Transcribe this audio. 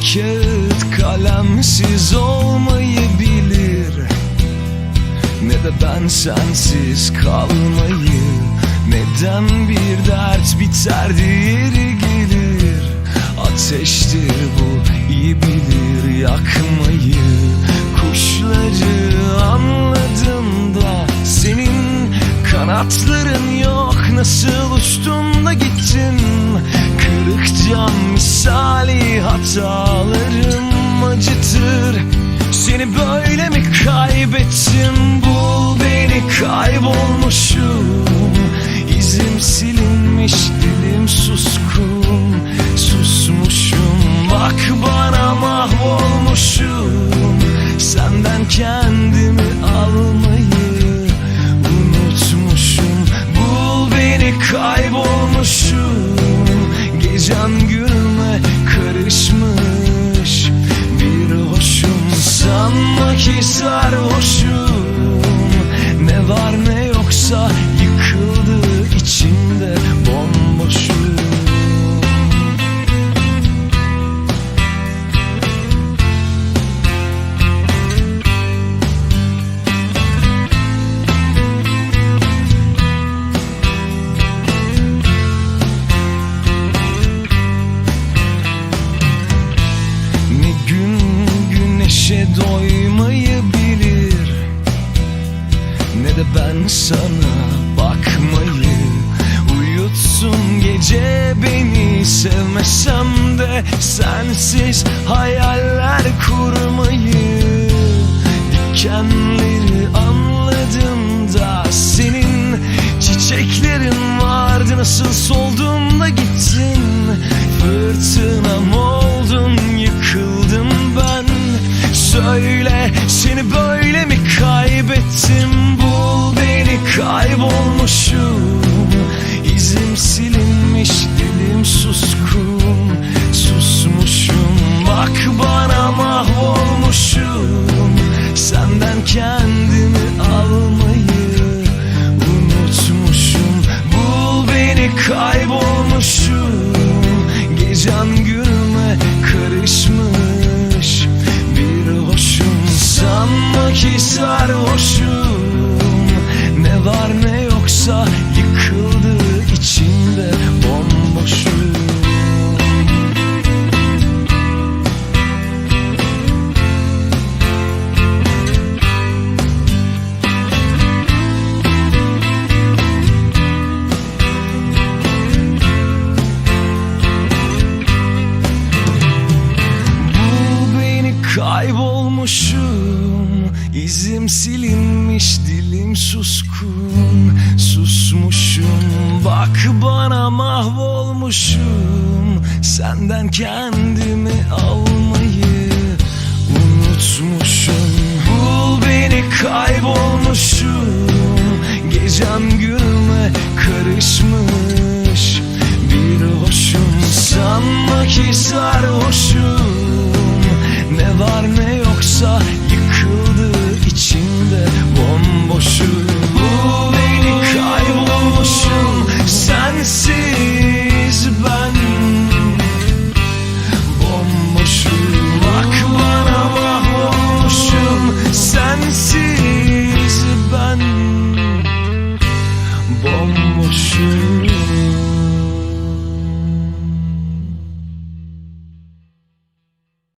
kağıt kalemsiz olmayı bilir. Ne de ben sensiz kalmayı Neden bir dert biter diğeri gelir. Ateştir kanatların yok Nasıl uçtun da gittin? Kırık cam misali hatalarım acıtır. Seni böyle mi kaybettim? Bul beni kaybolmuşum yoksa yıkıldı içimde bomboşum Ne gün güneşe doymayı bilir ben sana bakmayı Uyutsun gece beni. Sevmesem de sensiz hayaller kurmayı. Dikenleri anladım da Senin çiçeklerin vardı. Nasıl soldun da gittin? Fırtınam oldun? Yıkıldım ben. Söyle seni böyle mi kaybettim kaybolmuşum. İzim silinmiş kaybolmuşum İzim silinmiş dilim suskun. Susmuşum bak bana mahvolmuşum. Senden kendimi almayı unutmuşum. Bul beni kaybolmuşum. Gecem gülme karışmış. Bir hoşum sanma ki sarhoşum. Ne var ne yoksa yıkıldı içimde bomboşum Bu beni kaybolmuşum sensiz ben. Bomboşum bak bana mahvolmuşum sensiz ben. Bomboşum